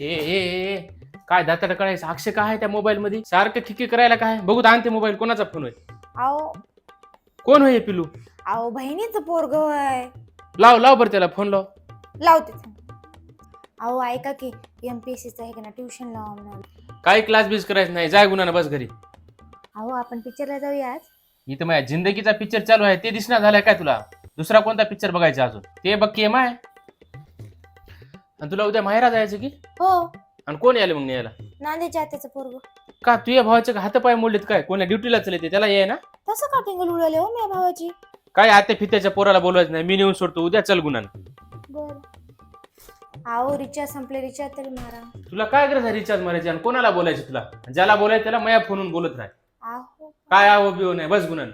काय दाताड कळायचं? अक्षय काय आहे त्या मोबाईल मध्ये सारखं खिकी करायला काय? बघू आणते मोबाईल. कोणाचा फोन होय? अहो कोण होय हे पिलू अहो बहिणीचं पोरग आहे लाव लाव बरं त्याला फोन लाव. लावते. अहो ऐका की एम पी एस सीचं आहे का ना ट्युशन लावा म्हणून काही क्लास बीस करायचं नाही. जाय गुन्हा बस घरी. अहो आपण पिक्चरला जाऊया आज. इथं माझ्या जिंदगीचा पिक्चर चालू आहे. ते दिसणार झालाय काय तुला? दुसरा कोणता पिक्चर बघायचा अजून? ते बघ की माय आणि तुला उद्या माहेरा जायचं की? हो. आणि कोण यायला मग न्यायला? नांदेच्या त्याचं पोरग. का तुझ्या भावाचे का हातपाय मोडलेत काय? कोणा ड्युटीला चलते त्याला ये ना. तसं का टिंगल उडवले हो माझ्या भावाची? काय आते फित्याच्या पोराला बोलवायचं नाही. मी नेऊन सोडतो. उद्या चल गुन्हा बर. रिचार्ज संपले. रिचार्ज तरी मारा. तुला काय गरज आहे रिचार्ज मारायची? आणि कोणाला बोलायचं तुला? ज्याला बोलायचं त्याला माया फोनून बोलत राह. अहो काय आहो बिओ नाही? बस गुन्हा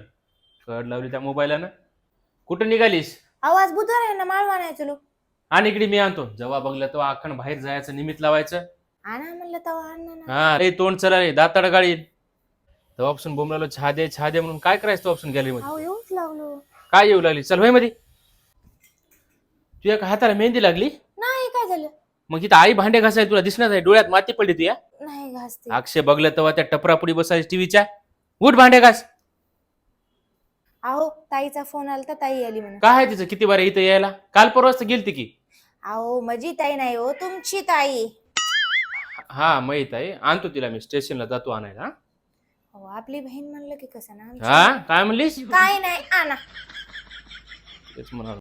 कड लावली त्या मोबाईलला ना कुठं निघालीस? आज बुधवार आहे ना माळवा नाही चलो आणि इकडे मी आणतो. जेव्हा बघलं तेव्हा अखंड बाहेर जायचं निमित्त लावायचं. आणा म्हणलं तवा आणा ना. हा रे तोंड चला रे दाताड गाडी तेव्हापासून बोमलालो छा दे छा दे म्हणून काय करायचं अहो येऊच लागलो. काय येऊ लागली? चल होयमध्ये तुझ्या एका हाताला मेहंदी लागली? नाही काय झालं? मग इथं आई भांडे घासाय तुला दिसणार आहे डोळ्यात माती पडली तुया नाही घासते. अक्षय बघलं तेव्हा त्या टपरापुडी बसायची टीव्हीच्या. उठ भांडे घास. अहो ताईचा फोन आला तर ताई आली म्हणून काय आहे तिचं? किती बार इथं यायला? काल परवाच गेलती की. अहो माझी ताई नाही हो तुमची ताई. हा माहीत आहे. आणतो तिला मी स्टेशनला जातो आणायला हा? हो आपली बहीण म्हणलं की कसं ना आमची. हा? काय म्हणलीस? काय नाही आणा. तेच म्हणा